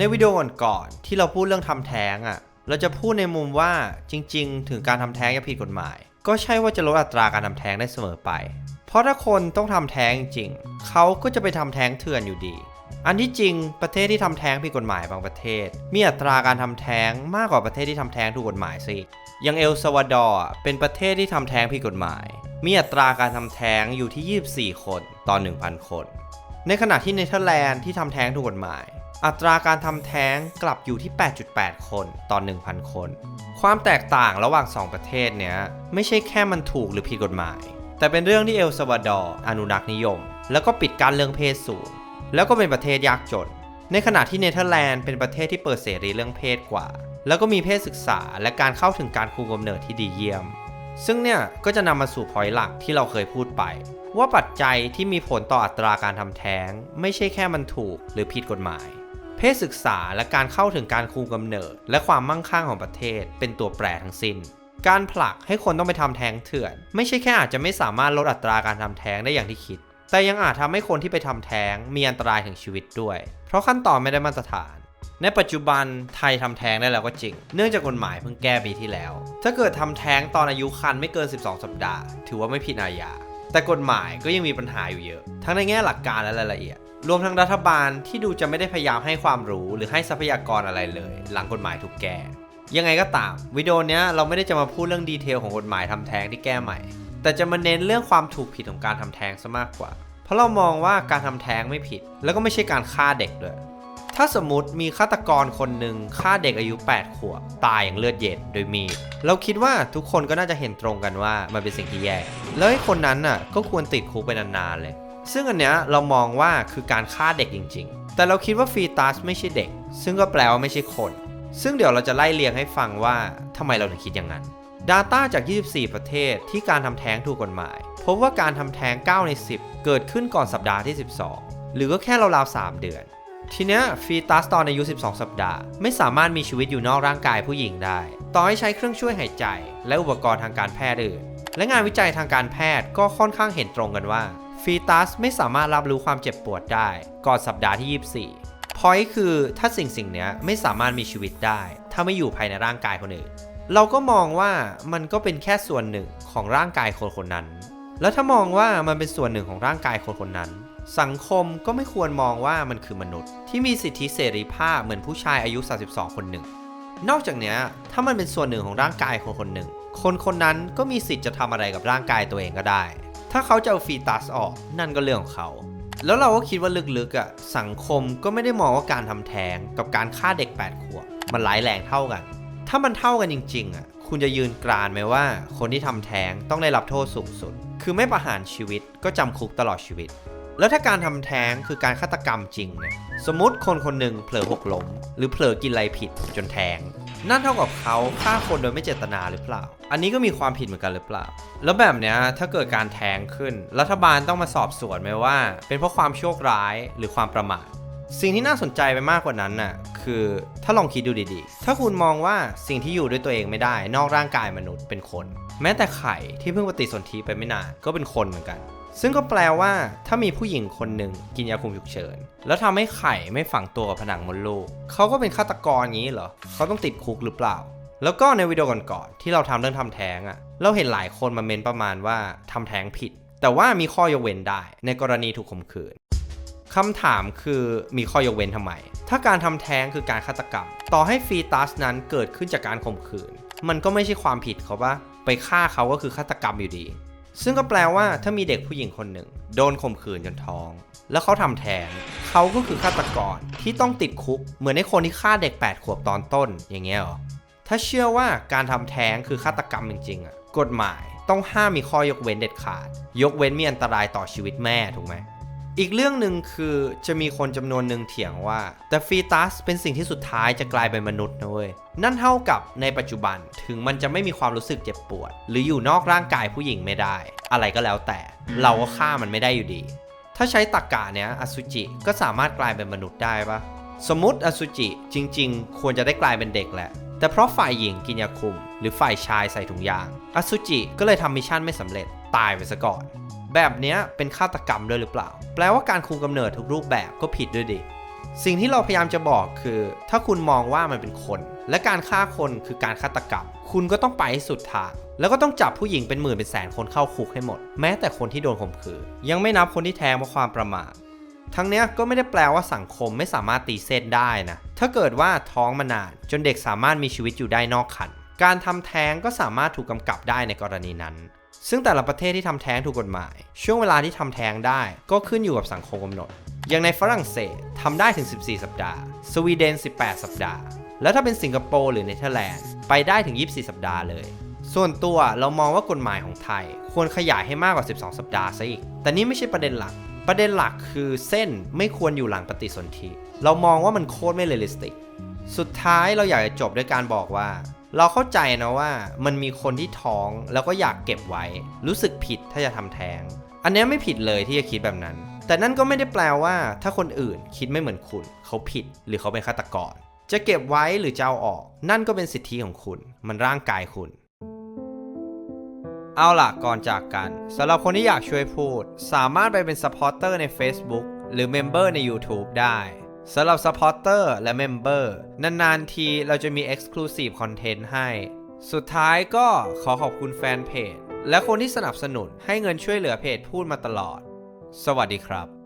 ในวิดีโอก่อนๆที่เราพูดเรื่องทำแท้งอะ่ะ เราจะพูดในมุมว่าจริง ๆ ถึงการทำแท้งจะผิดกฎหมาย ก็ใช่ว่าจะลดอัตราการทำแท้งได้เสมอไป เพราะถ้าคนต้องทำแท้งจริง เขาก็จะไปทำแท้งเถื่อนอยู่ดี อันที่จริงประเทศที่ทำแท้งผิดกฎหมายบางประเทศ มีอัตราการทำแท้งมากกว่าประเทศที่ทำแท้งถูกกฎหมายสิอย่างเอลซาวาดอร์เป็นประเทศที่ทำแท้งผิดกฎหมาย มีอัตราการทำแท้งอยู่ที่ 24 คนต่อ 1,000 คน ในขณะที่เนเธอร์แลนด์ที่ทำแท้งถูกกฎหมาย อัตราการทำแท้งกลับอยู่ที่ 8.8 คนต่อ 1,000 คน ความแตกต่างระหว่าง 2 ประเทศเนี้ยไม่ใช่แค่มันถูกหรือผิดกฎหมาย แต่เป็นเรื่องที่เอลซาวาดอร์อนุรักษ์นิยม แล้วก็ปิดการเรื่องเพศสูง แล้วก็เป็นประเทศยากจน ในขณะที่เนเธอร์แลนด์เป็นประเทศที่เปิดเสรีเรื่องเพศกว่า แล้วก็มีเพศศึกษาและการเข้าถึงการคุมกำเนิดที่ดีเยี่ยม ซึ่งเนี่ยก็จะนำมาสู่พอยต์หลักที่เราเคยพูดไปว่าปัจจัยที่มีผลต่ออัตราการทำแท้ง ไม่ใช่แค่มันถูกหรือผิดกฎหมาย เพศศึกษาและการเข้าถึงการคุมกำเนิด และความมั่งคั่งของประเทศ เป็นตัวแปรทั้งสิ้น การผลักให้คนต้องไปทำแท้งเถื่อน ไม่ใช่แค่อาจจะไม่สามารถลดอัตราการทำแท้งได้อย่างที่คิด แต่ยังอาจทำให้คนที่ไปทำแท้งมีอันตรายถึงชีวิตด้วย เพราะขั้นตอนไม่ได้มาตรฐานในปัจจุบันไทยทำแท้งได้แล้วก็จริง เนื่องจากกฎหมายเพิ่งแก้ปีที่แล้ว ถ้าเกิดทำแท้งตอนอายุครรภ์ไม่เกิน 12 สัปดาห์ ถือว่าไม่ผิดอาญา แต่กฎหมายก็ยังมีปัญหาอยู่เยอะ ทั้งในแง่หลักการและรายละเอียด รวมทั้งรัฐบาลที่ดูจะไม่ได้พยายามให้ความรู้หรือให้ทรัพยากรอะไรเลย หลังกฎหมายถูกแก้ยังไงก็ตาม วิดีโอนี้เราไม่ได้จะมาพูดเรื่องดีเทลของกฎหมายทำแท้งที่แก้ใหม่ แต่จะมาเน้นเรื่องความถูกผิดของการทำแท้งซะมากกว่า เพราะเรามองว่าการทำแท้งไม่ผิด แล้วก็ไม่ใช่การฆ่าเด็กด้วย ถ้าสมมติมีฆาตกรคนหนึ่งฆ่าเด็กอายุ 8 ขวบตายอย่างเลือดเย็นโดยมีดเราคิดว่าทุกคนก็น่าจะเห็นตรงกันว่ามันเป็นสิ่งที่แย่แล้วไอ้คนนั้นน่ะก็ควรติดคุกไปนานๆเลย ซึ่งอันเนี้ยเรามองว่าคือการฆ่าเด็กจริง ๆ แต่เราคิดว่าฟีตัสไม่ใช่เด็ก ซึ่งก็แปลว่าไม่ใช่คน ซึ่งเดี๋ยวเราจะไล่เรียงให้ฟังว่าทำไมเราถึงคิดอย่างนั้น Data จาก 24 ประเทศที่การทำแท้งถูกกฎหมาย พบว่าการทำแท้ง 9 ใน 10 เกิดขึ้นก่อนสัปดาห์ที่ 12 หรือก็แค่ราวๆ3เดือน ทีเนี้ยฟีตัสตอนอายุ 12 สัปดาห์ ไม่สามารถมีชีวิตอยู่นอกร่างกายผู้หญิงได้ ต่อให้ใช้เครื่องช่วยหายใจ และอุปกรณ์ทางการแพทย์อื่น และงานวิจัยทางการแพทย์ก็ค่อนข้างเห็นตรงกันว่าฟีตัสไม่สามารถรับรู้ความเจ็บปวดได้ ก่อนสัปดาห์ที่ 24พอยคือถ้าสิ่งสิ่งเนี้ยไม่สามารถมีชีวิตได้ ถ้าไม่อยู่ภายในร่างกายคนอื่น เราก็มองว่ามันก็เป็นแค่ส่วนหนึ่งของร่างกายคนคนนั้น แล้วถ้ามองว่ามันเป็นส่วนหนึ่งของร่างกายคนคนนั้น สังคมก็ไม่ควรมองว่ามันคือมนุษย์ ที่มีสิทธิเสรีภาพเหมือนผู้ชายอายุ 32 คนหนึ่ง นอกจากนี้ถ้ามันเป็นส่วนหนึ่งของร่างกายคนคนหนึ่ง คนคนนั้นก็มีสิทธิ์จะทำอะไรกับร่างกายตัวเองก็ได้ ถ้าเขาจะเอาฟีตัสออกนั่นก็เรื่องของเขา แล้วเราก็คิดว่าลึกๆอะสังคมก็ไม่ได้มองว่าการทำแท้งกับการฆ่าเด็ก 8 ขวบมันร้ายแรงเท่ากัน ถ้ามันเท่ากันจริงๆอะคุณจะยืนกรานไหมว่า คนที่ทำแท้งต้องได้รับโทษสูงสุด คือไม่ประหารชีวิตก็จำคุกตลอดชีวิต แล้วถ้าการทำแท้งคือการฆาตกรรมจริงเนี่ยสมมติคนคนหนึ่งเผลอหกล้ม หรือเผลอกินอะไรผิดจนแท้ง นั่นเท่ากับเขาฆ่าคนโดยไม่เจตนาหรือเปล่า อันนี้ก็มีความผิดเหมือนกันหรือเปล่า แล้วแบบเนี้ยถ้าเกิดการแท้งขึ้น รัฐบาลต้องมาสอบสวนไหมว่า เป็นเพราะความโชคร้ายหรือความประมาทสิ่งที่น่าสนใจไปมากกว่านั้นน่ะคือถ้าลองคิดดูดีๆ ถ้าคุณมองว่าสิ่งที่อยู่ด้วยตัวเองไม่ได้ นอกร่างกายมนุษย์เป็นคน แม้แต่ไข่ที่เพิ่งปฏิสนธิไปไม่นานก็เป็นคนเหมือนกัน ซึ่งก็แปลว่า ถ้ามีผู้หญิงคนหนึ่งกินยาคุมฉุกเฉิน แล้วทำให้ไข่ไม่ฝังตัวกับผนังมดลูกเขาก็เป็นฆาตกรอย่างนี้เหรอเขาต้องติดคุกหรือเปล่า แล้วก็ในวิดีโอก่อนๆที่เราทำเรื่องทำแท้งอะ่ะเราเห็นหลายคนมาเมนประมาณว่าทำแท้งผิด แต่ว่ามีข้อยกเว้นได้ ในกรณีถูกข่มขืนคำถามคือมีข้อยกเว้นทำไม ถ้าการทำแท้งคือการฆาตกรรม ต่อให้ฟีตัสนั้นเกิดขึ้นจากการข่มขืน มันก็ไม่ใช่ความผิดเขาปะไปฆ่าเขาก็คือฆาตกรรมอยู่ดี ซึ่งก็แปลว่าถ้ามีเด็กผู้หญิงคนหนึ่ง โดนข่มขืนจนท้อง แล้วเขาทำแท้งเขาก็คือฆาตกรที่ต้องติดคุก เหมือนในคนที่ฆ่าเด็ก 8 ขวบตอนต้นอย่างเงี้ยเหรอถ้าเชื่อว่าการทำแท้งคือฆาตกรรมจริงๆอะกฎหมายต้องห้ามมีข้อยกเว้นเด็ดขาด ยกเว้นมีอันตรายต่อชีวิตแม่ถูกไหม อีกเรื่องหนึ่งคือจะมีคนจำนวนหนึ่งเถียงว่า แต่ฟีตัสเป็นสิ่งที่สุดท้ายจะกลายเป็นมนุษย์นะเว้ย นั่นเท่ากับในปัจจุบันถึงมันจะไม่มีความรู้สึกเจ็บปวด หรืออยู่นอกร่างกายผู้หญิงไม่ได้ อะไรก็แล้วแต่ เราก็ฆ่ามันไม่ได้อยู่ดี ถ้าใช้ตรกกะเนี้ยอสุจิก็สามารถกลายเป็นมนุษย์ได้ปะสมมติอสุจิจริง ๆ ควรจะได้กลายเป็นเด็กแหละแต่เพราะฝ่ายหญิงกินยาคุม หรือฝ่ายชายใส่ถุงยางอสุจิก็เลยทำมิชชั่นไม่สำเร็จตายไปซะก่อน แบบนี้เป็นฆาตกรรมด้วยหรือเปล่า แปลว่าการคุมกำเนิดทุกรูปแบบก็ผิดด้วยดิ สิ่งที่เราพยายามจะบอกคือ ถ้าคุณมองว่ามันเป็นคน และการฆ่าคนคือการฆาตกรรม คุณก็ต้องไปให้สุดทางแล้วก็ต้องจับผู้หญิงเป็นหมื่นเป็นแสนคนเข้าคุกให้หมด แม้แต่คนที่โดนข่มขืนยังไม่นับคนที่แทงเพราะความประมาททั้งเนี้ยก็ไม่ได้แปลว่าสังคมไม่สามารถตีเส้นได้นะ ถ้าเกิดว่าท้องมานานจนเด็กสามารถมีชีวิตอยู่ได้นอกคัน การทำแท้งก็สามารถถูกกำกับได้ในกรณีนั้น ซึ่งแต่ละประเทศที่ทำแท้งถูกกฎหมาย ช่วงเวลาที่ทำแท้งได้ก็ขึ้นอยู่กับสังคมกำหนด อย่างในฝรั่งเศสทำได้ถึง 14 สัปดาห์ สวีเดน 18 สัปดาห์ แล้วถ้าเป็นสิงคโปร์หรือเนเธอร์แลนด์ไปได้ถึง 24 สัปดาห์เลย ส่วนตัวเรามองว่ากฎหมายของไทย ควรขยายให้มากกว่า 12 สัปดาห์ซะอีก แต่นี่ไม่ใช่ประเด็นหลัก ประเด็นหลักคือเส้นไม่ควรอยู่หลังปฏิสนธิ เรามองว่ามันโคตรไม่เรียลลิสติก สุดท้ายเราอยากจะจบด้วยการบอกว่า เราเข้าใจนะว่ามันมีคนที่ท้องแล้วก็อยากเก็บไว้ รู้สึกผิดถ้าจะทำแท้ง อันนี้ไม่ผิดเลยที่จะคิดแบบนั้น แต่นั่นก็ไม่ได้แปลว่า ถ้าคนอื่นคิดไม่เหมือนคุณ เขาผิดหรือเขาเป็นฆาตกร จะเก็บไว้หรือจะเอาออก นั่นก็เป็นสิทธิของคุณ มันร่างกายคุณ เอาล่ะก่อนจากกันสำหรับคนที่อยากช่วยพูด สามารถไปเป็นซัพพอร์เตอร์ใน Facebook หรือเมมเบอร์ใน YouTube ได้ สำหรับซัพพอร์เตอร์และเมมเบอร์นานๆทีเราจะมี Exclusive Content ให้ สุดท้ายก็ขอขอบคุณแฟนเพจ และคนที่สนับสนุนให้เงินช่วยเหลือเพจพูดมาตลอด สวัสดีครับ